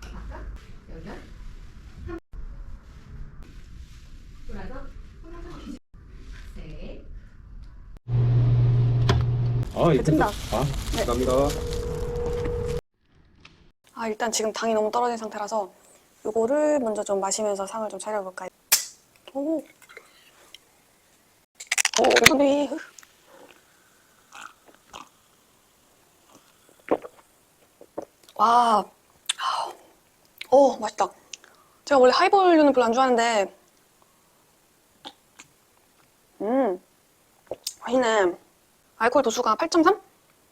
바깥. 한 돌아서 뒤집 셋 아, 이 뜬다. 아, 감사합니다. 아 일단 지금 당이 너무 떨어진 상태라서 요거를 먼저 좀 마시면서 상을 좀 차려볼까요? 오, 오 이거 와, 오 맛있다. 제가 원래 하이볼류는 별로 안 좋아하는데, 음, 맛있네. 알코올 도수가 8.3?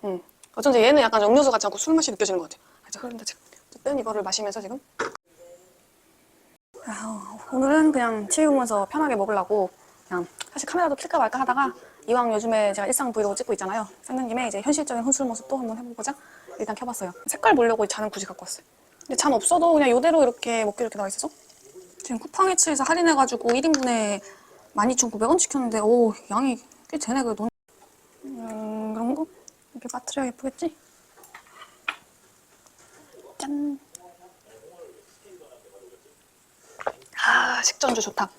음. 어쩐지 얘는 약간 음료수 같지 않고 술 맛이 느껴지는 것 같아. 그래서 흐른다 지금. 어쨌든 이거를 마시면서 지금. 아, 오늘은 그냥 보면서 편하게 먹으려고 그냥 사실 카메라도 킬까 말까 하다가 이왕 요즘에 제가 일상 브이로그 찍고 있잖아요. 김에 이제 현실적인 혼술 모습도 한번 해보고자 일단 켜봤어요. 색깔 보려고 잔은 굳이 갖고 왔어요. 근데 잔 없어도 그냥 이대로 이렇게 먹기 이렇게 나와 있어서 지금 쿠팡이츠에서 할인해가지고 1인분에 12,900원 시켰는데 오 양이 꽤 되네 그래도 음, 그런 거? 이렇게 빠뜨려야 예쁘겠지? 짠. 아, 식전주 좋다.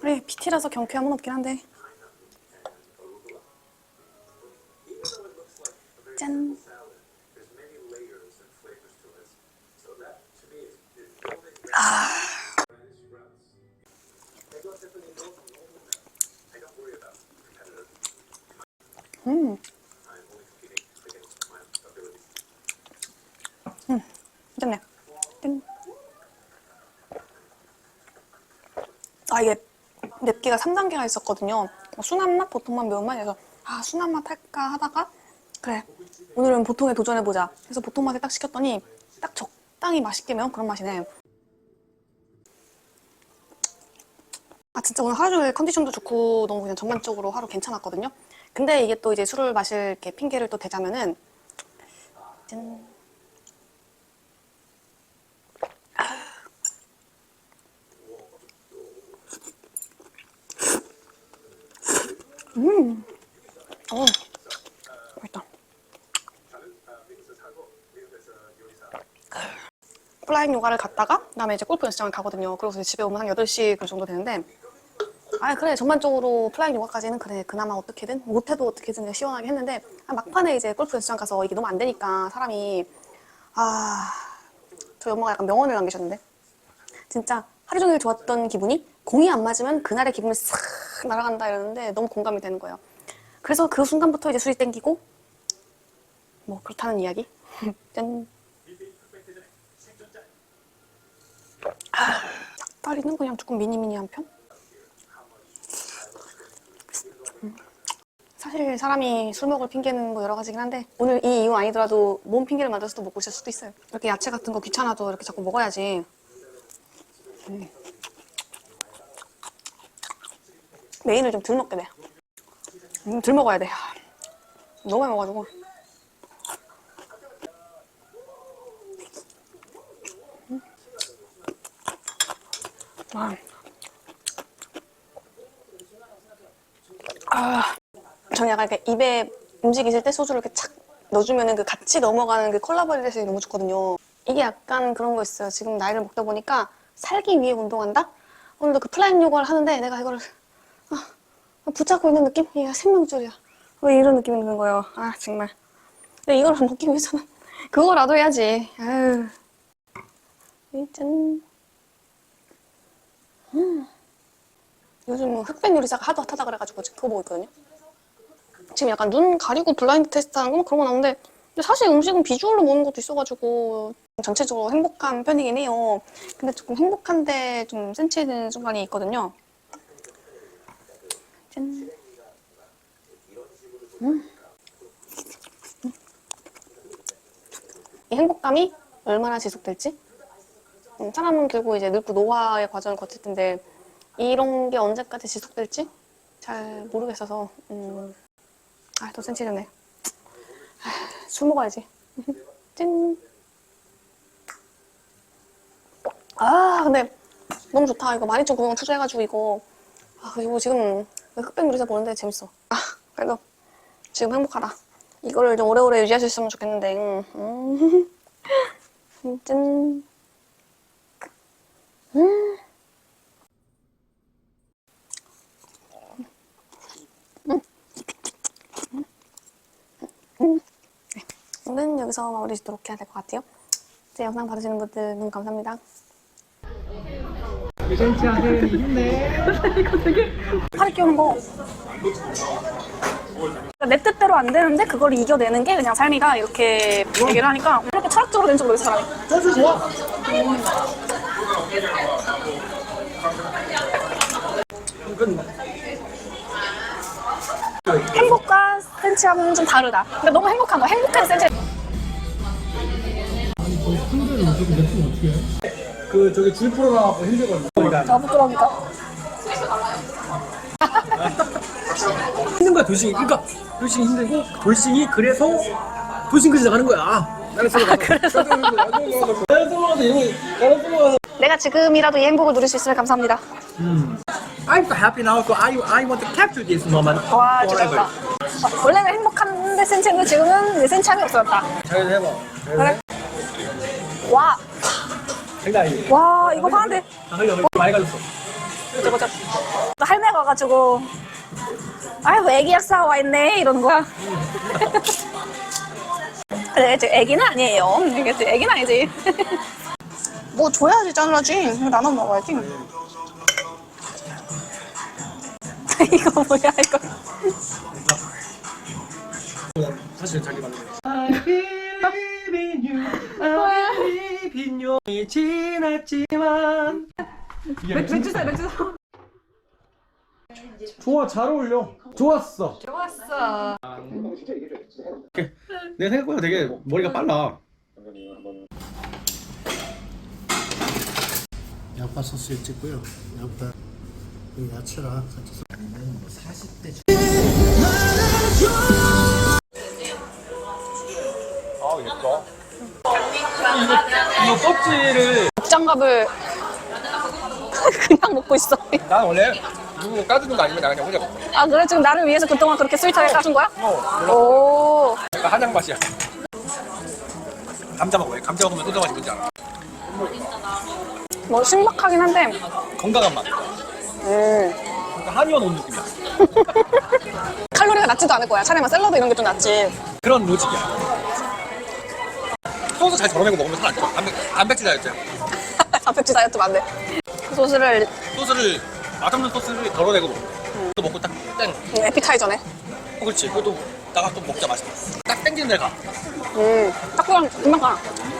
그래, PT라서 경쾌함은 없긴 한데. 짠. 음. 음, 괜찮네. 땡. 아, 이게 맵기가 3단계가 있었거든요. 뭐 순한 맛, 보통 맛, 매운맛 해서 아, 순한 맛 할까 하다가 그래, 오늘은 보통에 도전해보자. 그래서 보통 맛에 딱 시켰더니 딱 적당히 맛있게 매운 그런 맛이네. 아, 진짜 오늘 하루 종일 컨디션도 좋고 너무 그냥 전반적으로 하루 괜찮았거든요. 근데 이게 또 이제 술을 마실 이렇게 핑계를 또 대자면은 짠. 음. 어. 맛있다. 플라잉 요가를 갔다가 그다음에 이제 골프 연습장을 가거든요. 그래서 집에 오면 한 8시 그 정도 되는데 아 그래 전반적으로 플라잉 요가까지는 그래 그나마 어떻게든 못해도 어떻게든 그냥 시원하게 했는데 아, 막판에 이제 골프 연습장 가서 이게 너무 안 되니까 사람이 아 저희 엄마가 약간 명언을 남기셨는데 진짜 하루 종일 좋았던 기분이 공이 안 맞으면 그날의 기분이 싹 날아간다 이러는데 너무 공감이 되는 거예요. 그래서 그 순간부터 이제 술이 땡기고 뭐 그렇다는 이야기. 짠. 아, 닭다리는 그냥 조금 미니미니한 편? 음. 사실 사람이 술 먹을 핑계는 뭐 여러 가지긴 한데 오늘 이 이유 아니더라도 몸 핑계를 또 먹고 있을 수도 있어요. 이렇게 야채 같은 거 귀찮아도 이렇게 자꾸 먹어야지. 음. 메인을 좀 덜 먹게 돼. 음, 덜 먹어야 돼. 너무 많이 먹어가지고. 아. 아. 저는 약간 이렇게 입에 음식 있을 때 소주를 이렇게 착 넣어주면은 그 같이 넘어가는 그 콜라보레이션이 너무 좋거든요. 이게 약간 그런 거 있어요. 지금 나이를 먹다 보니까 살기 위해 운동한다? 오늘도 그 플라잉 요가를 하는데 내가 이거를 아, 붙잡고 있는 느낌? 얘가 생명줄이야. 왜 이런 느낌이 드는 거예요? 아 정말. 근데 이걸 먹기 위해서는 그거라도 해야지. 아유. 짠. 음. 요즘 뭐 흑백 요리사가 하도 핫하다 그래가지고 지금 그거 보고 있거든요. 지금 약간 눈 가리고 블라인드 테스트 하는 거 그런 거 나오는데 근데 사실 음식은 비주얼로 먹는 것도 있어가지고 전체적으로 행복한 편이긴 해요. 근데 조금 행복한데 좀 센치해지는 순간이 있거든요. 짠. 음. 이 행복감이 얼마나 지속될지? 결국 이제 늙고 노화의 과정을 거칠 텐데 이런 게 언제까지 지속될지 잘 모르겠어서 음, 아, 또 센치해졌네. 아, 술 먹어야지. 짠. 아, 근데 너무 좋다. 이거 12,900원 투자해가지고 이거 아, 그리고 지금 흑백 요리사 보는데 재밌어. 아, 그래도 지금 행복하다. 이거를 좀 오래오래 유지할 수 있으면 좋겠는데. 음. 음. 짠. 음. 음. 네. 오늘은 여기서 마무리 짓도록 해야 될 것 같아요. 제 영상 봐주시는 분들 너무 감사합니다. 혜은이 힘내. 팔을 끼우는 거. 내 뜻대로 안 되는데 그걸 이겨내는 게 그냥 삶이다 이렇게 얘기를 하니까 이렇게 철학적으로 된줄 모르겠어 사람이. 선수 좋아. 행복과 센치하면 좀 다르다. 근데 너무 행복한 거야. 행복한 센치. 그 저기 줄 풀어놔갖고 힘들거든. 나 부끄러우니까. 힘든 거야 돌싱이 그러니까 돌싱이 힘들고 돌싱이 그래서 돌싱까지 나가는 거야 나는 가서. 그래서 나는 서로 가서 이거 나는 서로 가서. 내가 지금이라도 이 행복을 누릴 수 있으면 감사합니다. I'm so happy now so I, I want to capture this moment 와 진짜 forever 좋다. 어, 원래는 행복한데 센치인데 지금은 내 센치함이 없어졌다. 잘 해봐. 그래. 와, 생각이 와 이거 하는데 아 흘려 흘려 많이 갈렸어 저거 저 할매가 와가지고 아이고 애기 약사 와 있네 이러는 거야. 그래 저 애기는 아니에요. 이게 저 애기는 아니지. 뭐 줘야지 잘라지. 나눠 먹어야지. 이거 뭐야 이거. 사실 자기 맞는 I believe in you I believe in you 이 지났지만 이게 맥주 사 맥주 사 좋아 잘 어울려. 좋았어. 좋았어. 내 생각보다 되게 머리가 빨라. 양파 소스에 찍고요. 양파 이 야채랑 같이 아 예뻐. 이거 껍질을 장갑을 그냥 먹고 있어. 난 원래 누구 까주는 거 아니면 나 그냥 혼자 먹어. 아 그래 지금 나를 위해서 그동안 그렇게 스윗하게 까준 거야? 어. 오. 약간 한약 맛이야. 감자 먹어요. 감자 먹으면 소주 맛이 뭔지 알아? 뭐 신박하긴 한데. 건강한 맛. 음. 그러니까 한의원 온 느낌이야. 칼로리가 낮지도 않을 거야. 차라리 막 샐러드 이런 게 좀 낫지. 그런 로직이야. 소스 잘 덜어내고 먹으면 살 안 쪄. 단백, 단백질 다이어트야. 단백질 다이어트 맞네. 그 소스를 소스를 맛없는 소스를 덜어내고 먹어. 또 먹고 딱 땡. 음, 에피타이저네. 어, 그렇지. 그것도 나가 또 먹자 맛있어. 딱 땡기는 데를 가. 음. 탁구랑 금방 가.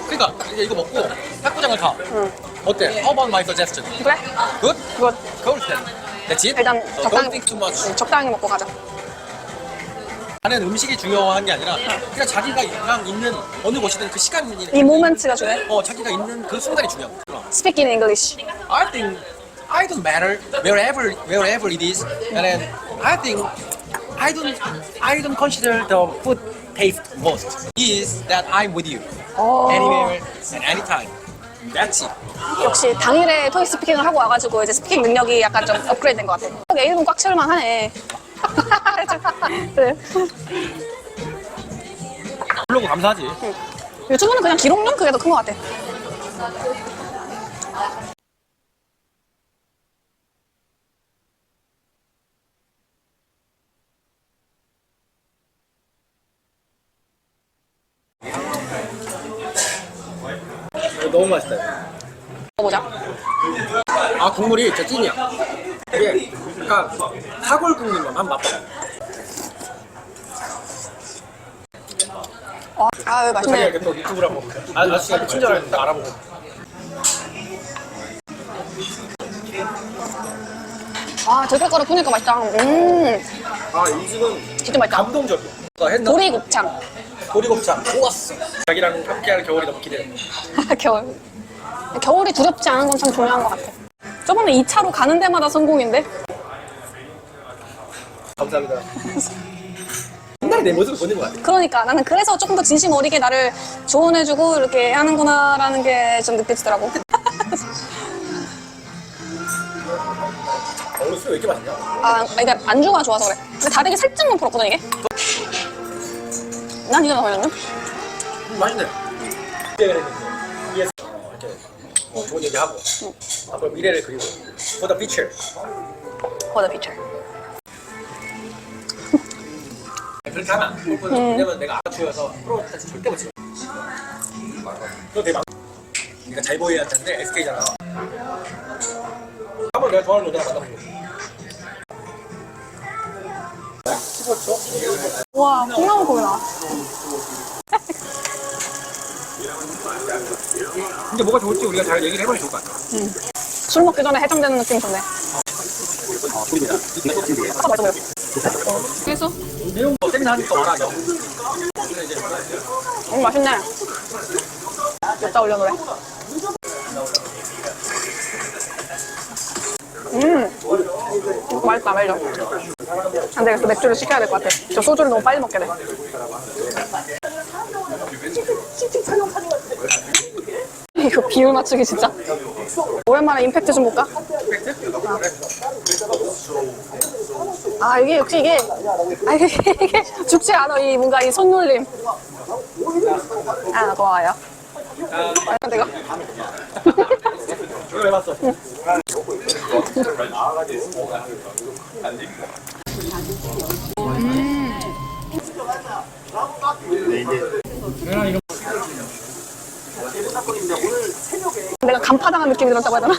그러니까 이제 이거 먹고 탁구장을 가. 응. 어때? How about my suggestion? 그래? Good? 그거 Good then. That's it? 일단 So 적당히 don't think too much. 음, 적당히 먹고 가자. 나는 음식이 중요한 게 아니라 그냥 자기가 랑 있는 어느 곳이든 그 시간이 이 모멘트가 중요해. 어 자기가 있는 그 순간이 중요해. Speaking English. I think I don't matter wherever wherever it is, and then I think I don't I don't consider the food taste most. Is that I'm with you 어. anywhere and anytime. It. 역시 당일에 토익 스피킹을 하고 와가지고 이제 스피킹 능력이 약간 좀 업그레이드 된 것 같아. 내 이름은 꽉 채울만 하네. 그래. 블로그 감사하지. 유튜브는 그냥 기록용 그게 더 큰 것 같아. 너무 맛있다. 아 국물이 진짜 찐이야. 이게 약간 사골 국물 맛한 맛봐. 어, 아유 맛있네. 자기가 또 유튜브라고 아, 아저씨가 친절하게 딱 알아보고. 아 들깨가루 푸니까 맛있다. 음, 아 이 집은 진짜 맛있다. 감동적이야. 나 했나? 보리곱창. 보리곱창 좋았어. 자기랑 함께하는 겨울이 너무 기대돼. 겨울. 겨울이 두렵지 않은 건 참 중요한 것 같아. 저번에 2차로 가는 데마다 성공인데? 감사합니다. 옛날에 내 모습을 보는 것 같아. 그러니까 나는 그래서 조금 더 진심 어리게 나를 조언해주고 이렇게 하는구나라는 게 좀 느껴지더라고. 아, 오늘 술왜 이렇게 맛있냐? 아, 이게 안주가 좋아서 그래. 근데 다르게 살짝만 불었거든, 이게? 난 이게 더. 음, 맛있네. 되는데 위에서 어, 이렇게 어, 좋은 얘기하고 앞으로 미래를 그리고 for the future. For the future. 그렇게 하면 안 돼. 골프는 왜냐면 내가 아마추어여서 프로 때까지 절대 못 쳐. 그거 되게 막 네가 잘 보여야 되는데 SK잖아. 한번 내가 좋아하는 여자 만나보고. 와, 콩나물 보이나? 근데 뭐가 좋을지 우리가 잘 얘기를 해봐야 좋을 것 같아. 술 먹기 전에 해장되는 느낌 좋네. 아, 맞아, 맞아. 그래서? 내용 뭐 세미나 하니까 와라. 이거. 음, 맛있네. 여기다 올려놓으래. 음, 맛있다, 말려. 안 되겠어, 맥주를 시켜야 될 것 같아. 저 소주를 너무 빨리 먹게 돼. 이거 비율 맞추기 진짜. 오랜만에 임팩트 좀 볼까? 아, 이게 역시 이게, 아, 이게, 이게 죽지 않아, 이 뭔가 이 손놀림. 아, 고마워요. 아, 내가. 저거 해봤어. 내가 간파당한 느낌이 들었다고 해야 되나?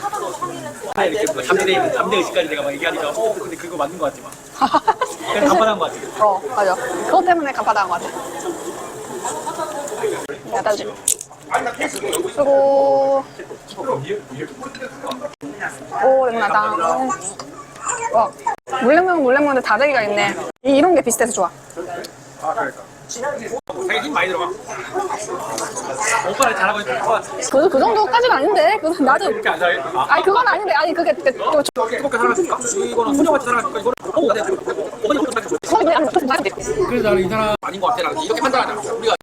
아 이렇게 뭐 담대 담대 의식까지 내가 막 얘기하니까 어 근데 그거 맞는 것 같지 마. 그냥 간판한 것 같아. 어, 맞아. 그것 때문에 간파당한 것 같아. 야, 따지. 그리고, 오, 냉나당. 와, 물냉면 물냉면인데 다대기가 있네. 이, 이런 게 비슷해서 좋아. 아 그러니까. 되게 힘 많이 들어가. 오빠를 잘하고 있는 거 그, 그 정도까지는 아닌데. 그, 나도. 이렇게 안 잘해? 아, 아니, 그건 아닌데. 아니, 그게, 그게, 또, 뜨겁게 살아갔을까? 이거는 훈련같이 살아갔을까? 이거는 어, 나한테 어머니 혼자 살짝 그건 그냥 안 돼. 그래서 나는 이 사람 아닌 것 같아. 나는 이렇게 판단하자. 우리가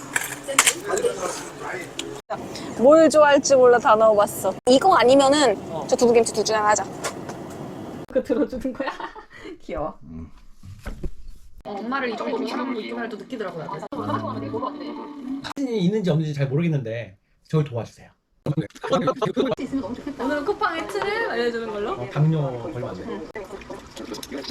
뭘 좋아할지 몰라 다 넣어봤어. 이거 아니면은 저 두부김치 둘 중에 하나 하자. 그 들어주는 거야? 귀여워. 어, 엄마를 이 정도로 사랑하고 있구나를 또 느끼더라고요. 사진이 있는지 없는지 잘 모르겠는데 저를 도와주세요. 오늘은 쿠팡의 틀을 알려주는 걸로. 어, 당뇨 걸리면 안 돼.